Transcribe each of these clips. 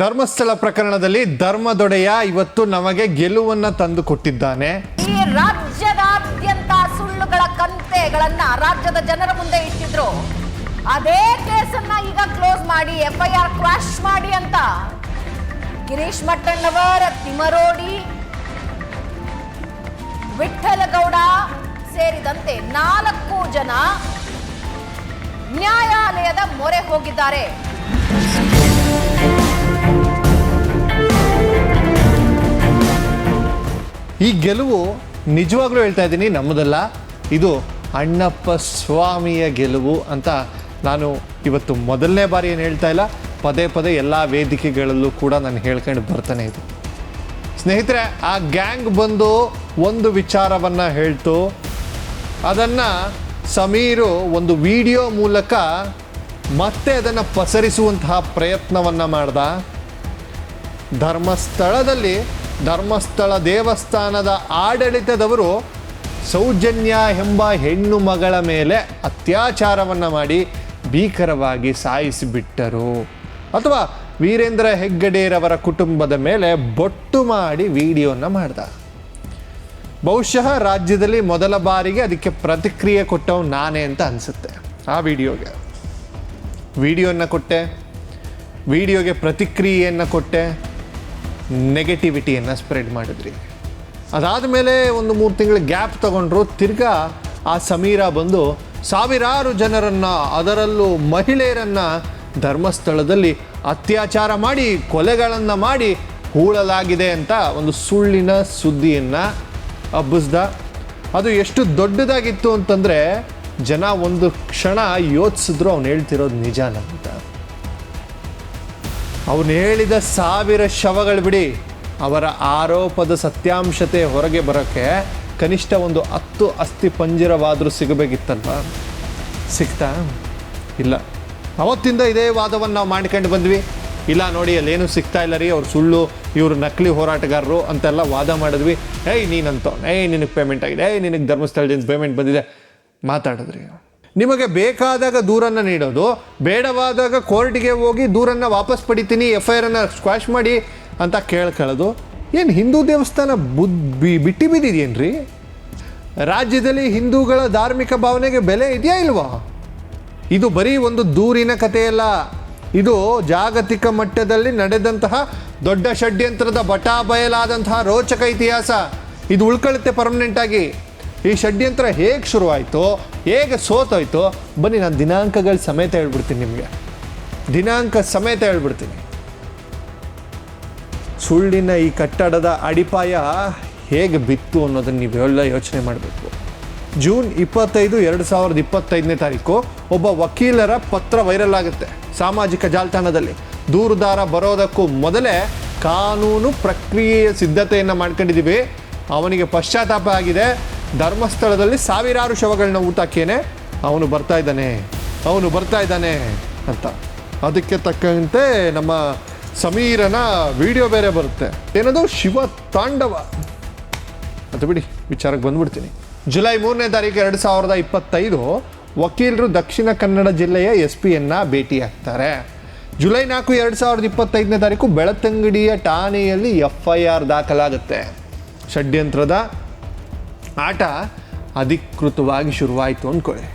ಧರ್ಮಸ್ಥಳ ಪ್ರಕರಣದಲ್ಲಿ ಧರ್ಮದೊಡೆಯ ಇವತ್ತು ನಮಗೆ ಗೆಲುವನ್ನ ತಂದು ಕೊಟ್ಟಿದ್ದಾನೆ. ಈ ರಾಜ್ಯದಾದ್ಯಂತ ಸುಳ್ಳುಗಳ ಕಂತೆಗಳನ್ನ ರಾಜ್ಯದ ಜನರ ಮುಂದೆ ಇಟ್ಟಿದ್ರು. ಅದೇ ಕೇಸನ್ನ ಈಗ ಕ್ಲೋಸ್ ಮಾಡಿ, ಎಫ್ಐಆರ್ ಕ್ರಾಶ್ ಮಾಡಿ ಅಂತ ಗಿರೀಶ್ ಮಟ್ಟಣ್ಣವರ ತಿಮರೋಡಿ ವಿಠ್ಠಲಗೌಡ ಸೇರಿದಂತೆ ನಾಲ್ಕು ಜನ ನ್ಯಾಯಾಲಯದ ಮೊರೆ ಹೋಗಿದ್ದಾರೆ. ಈ ಗೆಲುವು ನಿಜವಾಗ್ಲೂ ಹೇಳ್ತಾ ಇದ್ದೀನಿ, ನಮ್ಮದಲ್ಲ. ಇದು ಅಣ್ಣಪ್ಪ ಸ್ವಾಮಿಯ ಗೆಲುವು ಅಂತ ನಾನು ಇವತ್ತು ಮೊದಲನೇ ಬಾರಿ ಏನು ಹೇಳ್ತಾ ಇಲ್ಲ. ಪದೇ ಪದೇ ಎಲ್ಲ ವೇದಿಕೆಗಳಲ್ಲೂ ಕೂಡ ನಾನು ಹೇಳ್ಕೊಂಡು ಬರ್ತಾನೆ ಇದು ಸ್ನೇಹಿತರೆ, ಆ ಗ್ಯಾಂಗ್ ಬಂದು ಒಂದು ವಿಚಾರವನ್ನು ಹೇಳ್ತು. ಅದನ್ನು ಸಮೀರು ಒಂದು ವಿಡಿಯೋ ಮೂಲಕ ಮತ್ತೆ ಅದನ್ನು ಪಸರಿಸುವಂತಹ ಪ್ರಯತ್ನವನ್ನು ಮಾಡ್ದ. ಧರ್ಮಸ್ಥಳದಲ್ಲಿ ಧರ್ಮಸ್ಥಳ ದೇವಸ್ಥಾನದ ಆಡಳಿತದವರು ಸೌಜನ್ಯ ಎಂಬ ಹೆಣ್ಣು ಮಗಳ ಮೇಲೆ ಅತ್ಯಾಚಾರವನ್ನು ಮಾಡಿ ಭೀಕರವಾಗಿ ಸಾಯಿಸಿಬಿಟ್ಟರು. ಅಥವಾ ವೀರೇಂದ್ರ ಹೆಗ್ಗಡೆರವರ ಕುಟುಂಬದ ಮೇಲೆ ಬೊಟ್ಟು ಮಾಡಿ ವಿಡಿಯೋನ ಮಾಡ್ದ. ಬಹುಶಃ ರಾಜ್ಯದಲ್ಲಿ ಮೊದಲ ಬಾರಿಗೆ ಅದಕ್ಕೆ ಪ್ರತಿಕ್ರಿಯೆ ಕೊಟ್ಟವ್ ನಾನೇ ಅಂತ ಅನಿಸುತ್ತೆ ಆ ವಿಡಿಯೋಗೆ. ವಿಡಿಯೋನ ಕೊಟ್ಟೆ, ವಿಡಿಯೋಗೆ ಪ್ರತಿಕ್ರಿಯೆಯನ್ನು ಕೊಟ್ಟೆ ನೆಗೆಟಿವಿಟಿಯನ್ನು ಸ್ಪ್ರೆಡ್ ಮಾಡಿದ್ರಿ. ಅದಾದ ಮೇಲೆ ಒಂದು ಮೂರು ತಿಂಗಳ ಗ್ಯಾಪ್ ತಗೊಂಡ್ರು, ತಿರ್ಗಾ ಆ ಸಮೀರ ಬಂದು ಸಾವಿರಾರು ಜನರನ್ನು, ಅದರಲ್ಲೂ ಮಹಿಳೆಯರನ್ನು ಧರ್ಮಸ್ಥಳದಲ್ಲಿ ಅತ್ಯಾಚಾರ ಮಾಡಿ, ಕೊಲೆಗಳನ್ನು ಮಾಡಿ ಹೂಳಲಾಗಿದೆ ಅಂತ ಒಂದು ಸುಳ್ಳಿನ ಸುದ್ದಿಯನ್ನು ಹಬ್ಬಿಸ್ದ. ಅದು ಎಷ್ಟು ದೊಡ್ಡದಾಗಿತ್ತು ಅಂತಂದರೆ ಜನ ಒಂದು ಕ್ಷಣ ಯೋಚಿಸಿದ್ರು ಅವ್ನು ಹೇಳ್ತಿರೋದು ನಿಜಾನ ಅಂತ. ಅವನು ಹೇಳಿದ ಸಾವಿರ ಶವಗಳು ಬಿಡಿ. ಅವರ ಆರೋಪದ ಸತ್ಯಾಂಶತೆ ಹೊರಗೆ ಬರೋಕ್ಕೆ ಕನಿಷ್ಠ ಒಂದು ಹತ್ತು ಅಸ್ಥಿ ಪಂಜರವಾದರೂ ಸಿಗಬೇಕಿತ್ತಲ್ವ? ಸಿಗ್ತಾ? ಇಲ್ಲ. ಅವತ್ತಿಂದ ಇದೇ ವಾದವನ್ನು ನಾವು ಮಾಡ್ಕೊಂಡು ಬಂದ್ವಿ. ಇಲ್ಲ ನೋಡಿ, ಅಲ್ಲೇನು ಸಿಗ್ತಾ ಇಲ್ಲ ರೀ. ಅವ್ರು ಸುಳ್ಳು, ಇವರು ನಕಲಿ ಹೋರಾಟಗಾರರು ಅಂತೆಲ್ಲ ವಾದ ಮಾಡಿದ್ವಿ. ಏಯ್ ನೀನಂತ ಏಯ್ ನಿನಗೆ ಪೇಮೆಂಟ್ ಆಗಿದೆ, ಏಯ್ ನಿನಗೆ ಧರ್ಮಸ್ಥಳದಿಂದ ಪೇಮೆಂಟ್ ಬಂದಿದೆ. ಮಾತಾಡಿದ್ರಿ. ನಿಮಗೆ ಬೇಕಾದಾಗ ದೂರನ್ನು ನೀಡೋದು, ಬೇಡವಾದಾಗ ಕೋರ್ಟಿಗೆ ಹೋಗಿ ದೂರನ್ನು ವಾಪಸ್ ಪಡಿತೀನಿ ಎಫ್ ಐ ಆರನ್ನು ಸ್ಕ್ವಾಶ್ ಮಾಡಿ ಅಂತ ಕೇಳ್ಕೊಳ್ಳೋದು ಏನು ಹಿಂದೂ ದೇವಸ್ಥಾನ ಬುದ್ ಬಿ, ಬಿಟ್ಟಿ ಬಿದ್ದಿದೆಯೇನ್ರಿ? ರಾಜ್ಯದಲ್ಲಿ ಹಿಂದೂಗಳ ಧಾರ್ಮಿಕ ಭಾವನೆಗೆ ಬೆಲೆ ಇದೆಯಾ ಇಲ್ವಾ? ಇದು ಬರೀ ಒಂದು ದೂರಿನ ಕಥೆಯಲ್ಲ. ಇದು ಜಾಗತಿಕ ಮಟ್ಟದಲ್ಲಿ ನಡೆದಂತಹ ದೊಡ್ಡ ಷಡ್ಯಂತ್ರದ ಬಟಾ ಬಯಲಾದಂತಹ ರೋಚಕ ಇತಿಹಾಸ. ಇದು ಉಳ್ಕೊಳ್ಳುತ್ತೆ ಪರ್ಮನೆಂಟ್ ಆಗಿ. ಈ ಷಡ್ಯಂತ್ರ ಹೇಗೆ ಶುರುವಾಯಿತು, ಹೇಗೆ ಸೋತೋಯ್ತು, ಬನ್ನಿ ನಾನು ದಿನಾಂಕಗಳ ಸಮೇತ ಹೇಳ್ಬಿಡ್ತೀನಿ ನಿಮಗೆ. ದಿನಾಂಕ ಸಮೇತ ಹೇಳ್ಬಿಡ್ತೀನಿ. ಸುಳ್ಳಿನ ಈ ಕಟ್ಟಡದ ಅಡಿಪಾಯ ಹೇಗೆ ಬಿತ್ತು ಅನ್ನೋದನ್ನು ನೀವೆಲ್ಲ ಯೋಚನೆ ಮಾಡಬೇಕು. ಜೂನ್ ಇಪ್ಪತ್ತೈದು ಎರಡು ಸಾವಿರದ ಇಪ್ಪತ್ತೈದನೇ ತಾರೀಕು ಒಬ್ಬ ವಕೀಲರ ಪತ್ರ ವೈರಲ್ ಆಗುತ್ತೆ ಸಾಮಾಜಿಕ ಜಾಲತಾಣದಲ್ಲಿ. ದೂರುದಾರ ಬರೋದಕ್ಕೂ ಮೊದಲೇ ಕಾನೂನು ಪ್ರಕ್ರಿಯೆಯ ಸಿದ್ಧತೆಯನ್ನು ಮಾಡ್ಕೊಂಡಿದ್ದೀವಿ ಅವನಿಗೆ ಪಶ್ಚಾತ್ತಾಪ ಆಗಿದೆ. ಧರ್ಮಸ್ಥಳದಲ್ಲಿ ಸಾವಿರಾರು ಶವಗಳನ್ನ ಊಟಕ್ಕೇನೆ ಅವನು ಬರ್ತಾ ಇದ್ದಾನೆ. ಅವನು ಬರ್ತಾ ಇದ್ದಾನೆ ಅಂತ. ಅದಕ್ಕೆ ತಕ್ಕಂತೆ ನಮ್ಮ ಸಮೀರನ ವಿಡಿಯೋ ಬೇರೆ ಬರುತ್ತೆ. ಏನದು? ಶಿವ ತಾಂಡವ. ಅದು ಬಿಡಿ, ವಿಚಾರಕ್ಕೆ ಬಂದ್ಬಿಡ್ತೀನಿ. ಜುಲೈ ಮೂರನೇ ತಾರೀಕು ಎರಡು ಸಾವಿರದ ಇಪ್ಪತ್ತೈದು ವಕೀಲರು ದಕ್ಷಿಣ ಕನ್ನಡ ಜಿಲ್ಲೆಯ ಎಸ್ ಪಿಯನ್ನು ಭೇಟಿಯಾಗ್ತಾರೆ. ಜುಲೈ ನಾಲ್ಕು ಎರಡು ಸಾವಿರದ ಇಪ್ಪತ್ತೈದನೇ ತಾರೀಕು ಬೆಳತಂಗಡಿಯ ಠಾಣೆಯಲ್ಲಿ ಎಫ್ ಐ ಆರ್ ದಾಖಲಾಗುತ್ತೆ. ಷಡ್ಯಂತ್ರದ ಆಟ ಅಧಿಕೃತವಾಗಿ ಶುರುವಾಯಿತು ಅಂದ್ಕೊಳ್ಳಿ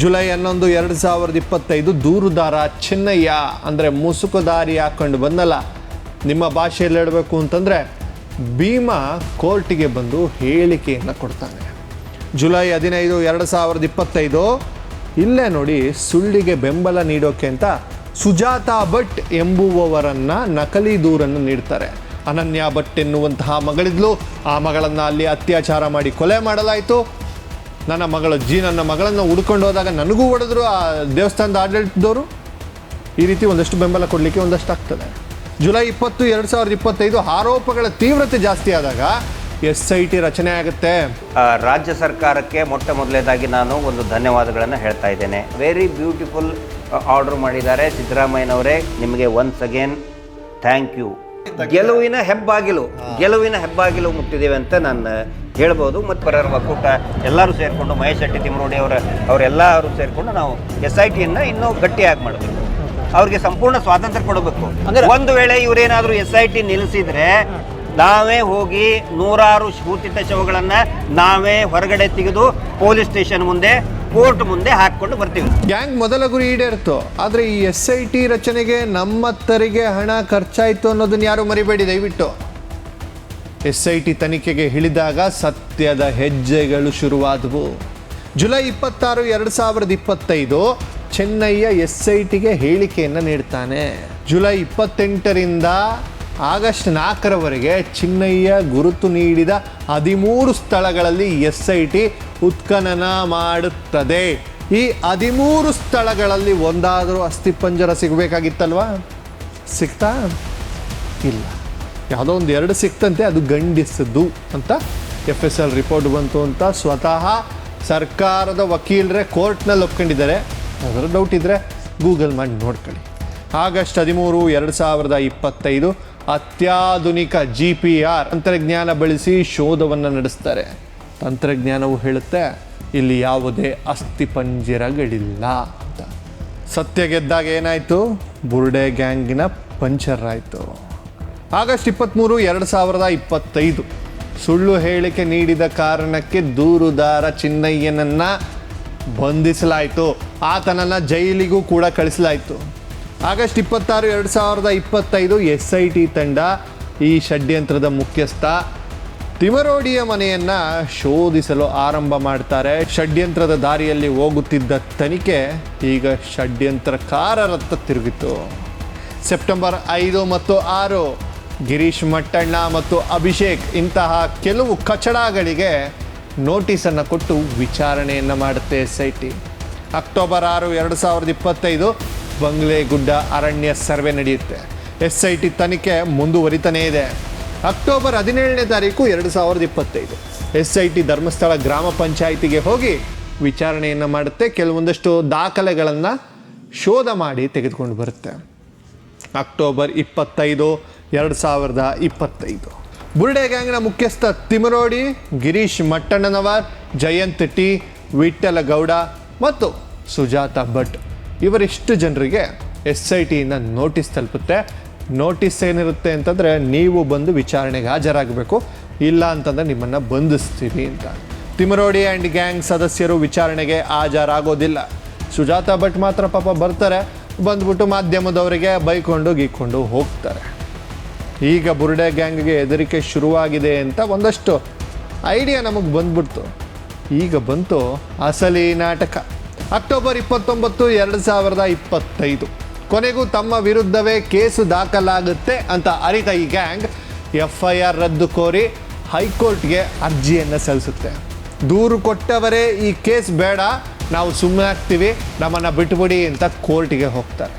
ಜುಲೈ ಹನ್ನೊಂದು, ಎರಡು ಸಾವಿರದ ಇಪ್ಪತ್ತೈದು ದೂರುದಾರ ಚೆನ್ನಯ್ಯ ಅಂದರೆ ಮುಸುಕುದಾರಿ ಹಾಕ್ಕೊಂಡು ಬಂದಲ್ಲ. ನಿಮ್ಮ ಭಾಷೆಯಲ್ಲಿ ಹೇಳಬೇಕು ಅಂತಂದರೆ ಭೀಮಾ ಕೋರ್ಟಿಗೆ ಬಂದು ಹೇಳಿಕೆಯನ್ನು ಕೊಡ್ತಾನೆ. ಜುಲೈ ಹದಿನೈದು, ಎರಡು ಸಾವಿರದ ಇಪ್ಪತ್ತೈದು ಇಲ್ಲೇ ನೋಡಿ ಸುಳ್ಳಿಗೆ ಬೆಂಬಲ ನೀಡೋಕೆ ಅಂತ ಸುಜಾತಾ ಭಟ್ ಎಂಬುವವರನ್ನು ನಕಲಿ ದೂರನ್ನು ನೀಡ್ತಾರೆ. ಅನನ್ಯ ಭಟ್ ಎನ್ನುವಂತಹ ಮಗಳಿದ್ಲು. ಆ ಮಗಳನ್ನು ಅಲ್ಲಿ ಅತ್ಯಾಚಾರ ಮಾಡಿ ಕೊಲೆ ಮಾಡಲಾಯಿತು. ನನ್ನ ಮಗಳು ಜೀ ನನ್ನ ಮಗಳನ್ನು ಹುಡ್ಕೊಂಡು ಹೋದಾಗ ನನಗೂ ಹೊಡೆದ್ರು ಆ ದೇವಸ್ಥಾನದ ಆಡಳಿತದವರು. ಈ ರೀತಿ ಒಂದಷ್ಟು ಬೆಂಬಲ ಕೊಡಲಿಕ್ಕೆ ಒಂದಷ್ಟು ಆಗ್ತದೆ. ಜುಲೈ ಇಪ್ಪತ್ತು, ಎರಡು ಸಾವಿರದ ಇಪ್ಪತ್ತೈದು ಆರೋಪಗಳ ತೀವ್ರತೆ ಜಾಸ್ತಿ ಆದಾಗ ಎಸ್ ಐ ಟಿ ರಚನೆ ಆಗುತ್ತೆ. ರಾಜ್ಯ ಸರ್ಕಾರಕ್ಕೆ ಮೊಟ್ಟ ಮೊದಲನೇದಾಗಿ ನಾನು ಒಂದು ಧನ್ಯವಾದಗಳನ್ನು ಹೇಳ್ತಾ ಇದ್ದೇನೆ. ವೆರಿ ಬ್ಯೂಟಿಫುಲ್ ಆರ್ಡರ್ ಮಾಡಿದ್ದಾರೆ. ಸಿದ್ದರಾಮಯ್ಯನವರೇ, ನಿಮಗೆ ಒನ್ಸ್ ಅಗೇನ್ ಥ್ಯಾಂಕ್ ಯು ಗೆಲುವಿನ ಹೆಬ್ಬಾಗಿಲು ಗೆಲುವಿನ ಹೆಬ್ಬಾಗಿಲು ಮುಟ್ಟಿದ್ದೇವೆ ಅಂತ ನಾನು ಹೇಳ್ಬೋದು. ಮತ್ತು ಪರರ ಒಕ್ಕೂಟ ಎಲ್ಲರೂ ಸೇರಿಕೊಂಡು ಮಹೇಶ್ ಶೆಟ್ಟಿ ತಿಮ್ಮರೋಡಿ ಅವರ ಅವರೆಲ್ಲರೂ ಸೇರಿಕೊಂಡು ನಾವು ಎಸ್ ಐ ಟಿಯನ್ನು ಇನ್ನೂ ಗಟ್ಟಿಯಾಗಿ ಮಾಡಬೇಕು. ಅವ್ರಿಗೆ ಸಂಪೂರ್ಣ ಸ್ವಾತಂತ್ರ್ಯ ಕೊಡಬೇಕು. ಅಂದ್ರೆ- ಒಂದು ವೇಳೆ ಇವರೇನಾದರೂ ಎಸ್ ಐ ಟಿ ನಿಲ್ಲಿಸಿದ್ರೆ ನಾವೇ ಹೋಗಿ ನೂರಾರು ಸ್ಫೂರ್ತಿತ ಶವಗಳನ್ನು ನಾವೇ ಹೊರಗಡೆ ತೆಗೆದು ಪೊಲೀಸ್ ಸ್ಟೇಷನ್ ಮುಂದೆ ಕೋರ್ಟ್ ಮುಂದೆ ಹಾಕೊಂಡು ಬರ್ತೀವಿ. ಗ್ಯಾಂಗ್ ಮೊದಲ ಗುರಿ ಈಡೇರ್ತು. ಆದರೆ ಈ ಎಸ್ ಐ ಟಿ ರಚನೆಗೆ ನಮ್ಮ ತೆರಿಗೆ ಹಣ ಖರ್ಚಾಯಿತು ಅನ್ನೋದನ್ನ ಯಾರು ಮರಿಬೇಡಿ, ದಯವಿಟ್ಟು. ಎಸ್ ಐ ಟಿ ತನಿಖೆಗೆ ಇಳಿದಾಗ ಸತ್ಯದ ಹೆಜ್ಜೆಗಳು ಶುರುವಾದವು. ಜುಲೈ ಇಪ್ಪತ್ತಾರು, ಎರಡು ಸಾವಿರದ ಇಪ್ಪತ್ತೈದು ಚೆನ್ನೈಯ ಎಸ್ ಐ ಟಿಗೆ ಹೇಳಿಕೆಯನ್ನು ನೀಡ್ತಾನೆ. ಜುಲೈ ಇಪ್ಪತ್ತೆಂಟರಿಂದ ಆಗಸ್ಟ್ ನಾಲ್ಕರವರೆಗೆ ಚಿನ್ನಯ್ಯ ಗುರುತು ನೀಡಿದ ಹದಿಮೂರು ಸ್ಥಳಗಳಲ್ಲಿ ಎಸ್ ಐ ಟಿ ಉತ್ಖನನ ಮಾಡುತ್ತದೆ. ಈ ಹದಿಮೂರು ಸ್ಥಳಗಳಲ್ಲಿ ಒಂದಾದರೂ ಅಸ್ಥಿಪಂಜರ ಸಿಗಬೇಕಾಗಿತ್ತಲ್ವಾ? ಸಿಗ್ತಾ ಇಲ್ಲ. ಯಾವುದೋ ಒಂದು ಎರಡು ಸಿಕ್ತಂತೆ, ಅದು ಗಂಡಿಸಿದ್ದು ಅಂತ ಎಫ್ ಎಸ್ ಎಲ್ ರಿಪೋರ್ಟ್ ಬಂತು ಅಂತ ಸ್ವತಃ ಸರ್ಕಾರದ ವಕೀಲರೇ ಕೋರ್ಟ್ನಲ್ಲಿ ಒಪ್ಕೊಂಡಿದ್ದಾರೆ. ಅದರ ಡೌಟ್ ಇದ್ದರೆ ಗೂಗಲ್ ಮಾಡಿ ನೋಡ್ಕೊಳ್ಳಿ. ಆಗಸ್ಟ್ ಹದಿಮೂರು, ಎರಡು ಸಾವಿರದ ಇಪ್ಪತ್ತೈದು ಅತ್ಯಾಧುನಿಕ ಜಿ ಪಿ ಆರ್ ತಂತ್ರಜ್ಞಾನ ಬಳಸಿ ಶೋಧವನ್ನು ನಡೆಸ್ತಾರೆ. ತಂತ್ರಜ್ಞಾನವು ಹೇಳುತ್ತೆ, ಇಲ್ಲಿ ಯಾವುದೇ ಅಸ್ಥಿಪಂಜರಗಳಿಲ್ಲ ಅಂತ. ಸತ್ಯ ಗೆದ್ದಾಗ ಏನಾಯಿತು? ಬುರ್ಡೆ ಗ್ಯಾಂಗಿನ ಪಂಚರ್ ಆಯಿತು. ಆಗಸ್ಟ್ ಇಪ್ಪತ್ತ್ಮೂರು ಎರಡು ಸಾವಿರದ ಇಪ್ಪತ್ತೈದು. ಸುಳ್ಳು ಹೇಳಿಕೆ ನೀಡಿದ ಕಾರಣಕ್ಕೆ ದೂರುದಾರ ಚಿನ್ನಯ್ಯನನ್ನು ಬಂಧಿಸಲಾಯಿತು. ಆತನನ್ನು ಜೈಲಿಗೂ ಕೂಡ ಕಳಿಸಲಾಯಿತು. ಆಗಸ್ಟ್ ಇಪ್ಪತ್ತಾರು, ಎರಡು ಸಾವಿರದ ಇಪ್ಪತ್ತೈದು ಎಸ್ ಐ ಟಿ ತಂಡ ಈ ಷಡ್ಯಂತ್ರದ ಮುಖ್ಯಸ್ಥ ತಿಮರೋಡಿಯ ಮನೆಯನ್ನು ಶೋಧಿಸಲು ಆರಂಭ ಮಾಡ್ತಾರೆ. ಷಡ್ಯಂತ್ರದ ದಾರಿಯಲ್ಲಿ ಹೋಗುತ್ತಿದ್ದ ತನಿಖೆ ಈಗ ಷಡ್ಯಂತ್ರಕಾರರತ್ತ ತಿರುಗಿತು ಸೆಪ್ಟೆಂಬರ್ ಐದು ಮತ್ತು ಆರು, ಗಿರೀಶ್ ಮಟ್ಟಣ್ಣ ಮತ್ತು ಅಭಿಷೇಕ್ ಇಂತಹ ಕೆಲವು ಕಚಡಗಳಿಗೆ ನೋಟಿಸನ್ನು ಕೊಟ್ಟು ವಿಚಾರಣೆಯನ್ನು ಮಾಡುತ್ತೆ ಎಸ್ ಐ ಟಿ ಅಕ್ಟೋಬರ್ ಆರು, ಎರಡು ಸಾವಿರದ ಇಪ್ಪತ್ತೈದು ಬಂಗ್ಲೆಗುಡ್ಡ ಅರಣ್ಯ ಸರ್ವೆ ನಡೆಯುತ್ತೆ. ಎಸ್ ಐ ಟಿ ತನಿಖೆ ಮುಂದುವರಿತಾನೇ ಇದೆ. ಅಕ್ಟೋಬರ್ ಹದಿನೇಳನೇ ತಾರೀಕು ಎರಡು ಸಾವಿರದ ಇಪ್ಪತ್ತೈದು. ಎಸ್ ಐ ಟಿ ಧರ್ಮಸ್ಥಳ ಗ್ರಾಮ ಪಂಚಾಯಿತಿಗೆ ಹೋಗಿ ವಿಚಾರಣೆಯನ್ನು ಮಾಡುತ್ತೆ. ಕೆಲವೊಂದಷ್ಟು ದಾಖಲೆಗಳನ್ನು ಶೋಧ ಮಾಡಿ ತೆಗೆದುಕೊಂಡು ಬರುತ್ತೆ. ಅಕ್ಟೋಬರ್ ಇಪ್ಪತ್ತೈದು, ಎರಡು ಸಾವಿರದ ಇಪ್ಪತ್ತೈದು. ಬುರ್ಡೆ ಗ್ಯಾಂಗ್ನ ಮುಖ್ಯಸ್ಥ ತಿಮರೋಡಿ, ಗಿರೀಶ್ ಮಟ್ಟಣ್ಣನವರ್, ಜಯಂತ್ ಟಿ, ವಿಠ್ಠಲಗೌಡ ಮತ್ತು ಸುಜಾತ ಭಟ್ ಇವರಿಷ್ಟು ಜನರಿಗೆ ಎಸ್ ಐ ಟಿಯಿಂದ ನೋಟಿಸ್ ತಲುಪುತ್ತೆ. ನೋಟಿಸ್ ಏನಿರುತ್ತೆ ಅಂತಂದರೆ ನೀವು ಬಂದು ವಿಚಾರಣೆಗೆ ಹಾಜರಾಗಬೇಕು. ಇಲ್ಲ ಅಂತಂದರೆ ನಿಮ್ಮನ್ನು ಬಂಧಿಸ್ತೀವಿ ಅಂತ. ತಿಮರೋಡಿ ಆ್ಯಂಡ್ ಗ್ಯಾಂಗ್ ಸದಸ್ಯರು ವಿಚಾರಣೆಗೆ ಹಾಜರಾಗೋದಿಲ್ಲ. ಸುಜಾತ ಭಟ್ ಮಾತ್ರ ಪಾಪ ಬರ್ತಾರೆ. ಬಂದ್ಬಿಟ್ಟು ಮಾಧ್ಯಮದವರಿಗೆ ಬೈಕೊಂಡು ಗೀಕೊಂಡು ಹೋಗ್ತಾರೆ. ಈಗ ಬುರ್ಡೆ ಗ್ಯಾಂಗ್ಗೆ ಹೆದರಿಕೆ ಶುರುವಾಗಿದೆ ಅಂತ ಒಂದಷ್ಟು ಐಡಿಯಾ ನಮಗೆ ಬಂದ್ಬಿಡ್ತು. ಈಗ ಬಂತು ಅಸಲಿ ನಾಟಕ. ಅಕ್ಟೋಬರ್ ಇಪ್ಪತ್ತೊಂಬತ್ತು, ಎರಡು ಸಾವಿರದ ಇಪ್ಪತ್ತೈದು. ಕೊನೆಗೂ ತಮ್ಮ ವಿರುದ್ಧವೇ ಕೇಸು ದಾಖಲಾಗುತ್ತೆ ಅಂತ ಅರಿತ ಈ ಗ್ಯಾಂಗ್ ಎಫ್ ಐ ಆರ್ ರದ್ದು ಕೋರಿ ಹೈಕೋರ್ಟ್ಗೆ ಅರ್ಜಿಯನ್ನು ಸಲ್ಲಿಸುತ್ತೆ. ದೂರು ಕೊಟ್ಟವರೇ ಈ ಕೇಸ್ ಬೇಡ, ನಾವು ಸುಮ್ಮನೆ ಆಗ್ತೀವಿ, ನಮ್ಮನ್ನು ಬಿಟ್ಬಿಡಿ ಅಂತ ಕೋರ್ಟಿಗೆ ಹೋಗ್ತಾರೆ.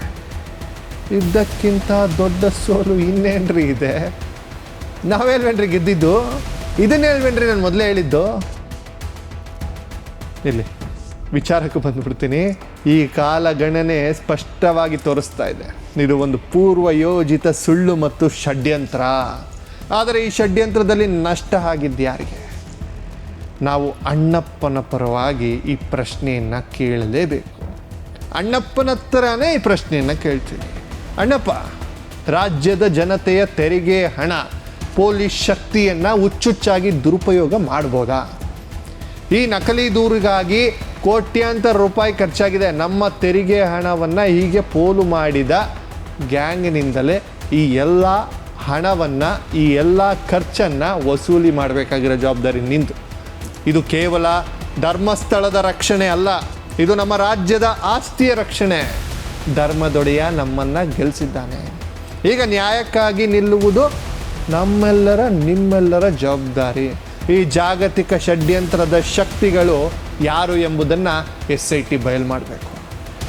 ಇದ್ದಕ್ಕಿಂತ ದೊಡ್ಡ ಸೋಲು ಇನ್ನೇನ್ರಿ ಇದೆ? ನಾವೇಲ್ವೇನ್ರಿ ಗೆದ್ದಿದ್ದು? ಇದನ್ನೇಳ್ವೇನ್ರಿ ನಾನು ಮೊದಲೇ ಹೇಳಿದ್ದು? ಇಲ್ಲಿ. ವಿಚಾರಕ್ಕೆ ಬಂದ್ಬಿಡ್ತೀನಿ. ಈ ಕಾಲಗಣನೆ ಸ್ಪಷ್ಟವಾಗಿ ತೋರಿಸ್ತಾ ಇದೆ. ಇದು ಒಂದು ಪೂರ್ವ ಯೋಜಿತ ಸುಳ್ಳು ಮತ್ತು ಷಡ್ಯಂತ್ರ. ಆದರೆ ಈ ಷಡ್ಯಂತ್ರದಲ್ಲಿ ನಷ್ಟ ಆಗಿದ್ದು ಯಾರಿಗೆ? ನಾವು ಅಣ್ಣಪ್ಪನ ಪರವಾಗಿ ಈ ಪ್ರಶ್ನೆಯನ್ನು ಕೇಳಲೇಬೇಕು. ಅಣ್ಣಪ್ಪನ ಹತ್ರನೇ ಈ ಪ್ರಶ್ನೆಯನ್ನು ಕೇಳ್ತೀನಿ. ಅಣ್ಣಪ್ಪ, ರಾಜ್ಯದ ಜನತೆಯ ತೆರಿಗೆ ಹಣ, ಪೊಲೀಸ್ ಶಕ್ತಿಯನ್ನು ಹುಚ್ಚುಚ್ಚಾಗಿ ದುರುಪಯೋಗ ಮಾಡ್ಬೋದಾ? ಈ ನಕಲಿ ದೂರಿಗಾಗಿ ಕೋಟ್ಯಾಂತರ ರೂಪಾಯಿ ಖರ್ಚಾಗಿದೆ. ನಮ್ಮ ತೆರಿಗೆ ಹಣವನ್ನು ಹೀಗೆ ಪೋಲು ಮಾಡಿದ ಗ್ಯಾಂಗ್ನಿಂದಲೇ ಈ ಎಲ್ಲ ಹಣವನ್ನು, ಈ ಎಲ್ಲ ಖರ್ಚನ್ನು ವಸೂಲಿ ಮಾಡಬೇಕಾಗಿರೋ ಜವಾಬ್ದಾರಿ ನಿಂತು ಇದು ಕೇವಲ ಧರ್ಮಸ್ಥಳದ ರಕ್ಷಣೆ ಅಲ್ಲ, ಇದು ನಮ್ಮ ರಾಜ್ಯದ ಆಸ್ತಿಯ ರಕ್ಷಣೆ. ಧರ್ಮದೊಡೆಯ ನಮ್ಮನ್ನು ಗೆಲ್ಲಿಸಿದ್ದಾನೆ ಈಗ ನ್ಯಾಯಕ್ಕಾಗಿ ನಿಲ್ಲುವುದು ನಮ್ಮೆಲ್ಲರ, ನಿಮ್ಮೆಲ್ಲರ ಜವಾಬ್ದಾರಿ. ಈ ಜಾಗತಿಕ ಷಡ್ಯಂತ್ರದ ಶಕ್ತಿಗಳು ಯಾರು ಎಂಬುದನ್ನು ಎಸ್ ಐ ಟಿ ಬಯಲು ಮಾಡಬೇಕು.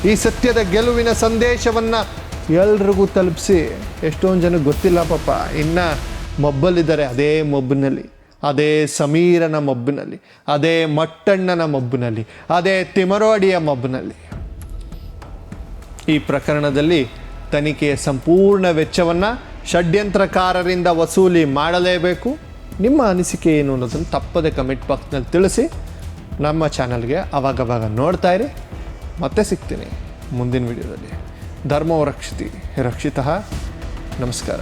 ಈ ಸತ್ಯದ ಗೆಲುವಿನ ಸಂದೇಶವನ್ನು ಎಲ್ರಿಗೂ ತಲುಪಿಸಿ. ಎಷ್ಟೊಂದು ಜನಕ್ಕೆ ಗೊತ್ತಿಲ್ಲ ಪಾಪ. ಇನ್ನು ಮಬ್ಬಲ್ಲಿದ್ದಾರೆ ಅದೇ ಮಬ್ಬಿನಲ್ಲಿ. ಅದೇ ಸಮೀರನ ಮಬ್ಬಿನಲ್ಲಿ. ಅದೇ ಮಟ್ಟಣ್ಣನ ಮಬ್ಬಿನಲ್ಲಿ. ಅದೇ ತಿಮರೋಡಿಯ ಮಬ್ಬಿನಲ್ಲಿ. ಈ ಪ್ರಕರಣದಲ್ಲಿ ತನಿಖೆಯ ಸಂಪೂರ್ಣ ವೆಚ್ಚವನ್ನು ಷಡ್ಯಂತ್ರಕಾರರಿಂದ ವಸೂಲಿ ಮಾಡಲೇಬೇಕು. ನಿಮ್ಮ ಅನಿಸಿಕೆ ಏನು ಅನ್ನೋದನ್ನು ತಪ್ಪದೆ ಕಮೆಂಟ್ ಬಾಕ್ಸ್ನಲ್ಲಿ ತಿಳಿಸಿ. ನಮ್ಮ ಚಾನಲ್ಗೆ ಅವಾಗವಾಗ ನೋಡ್ತಾ ಇರಿ. ಮತ್ತೆ ಸಿಗ್ತೀನಿ ಮುಂದಿನ ವಿಡಿಯೋದಲ್ಲಿ. ಧರ್ಮೋ ರಕ್ಷಿತಿ ರಕ್ಷಿತಃ. ನಮಸ್ಕಾರ.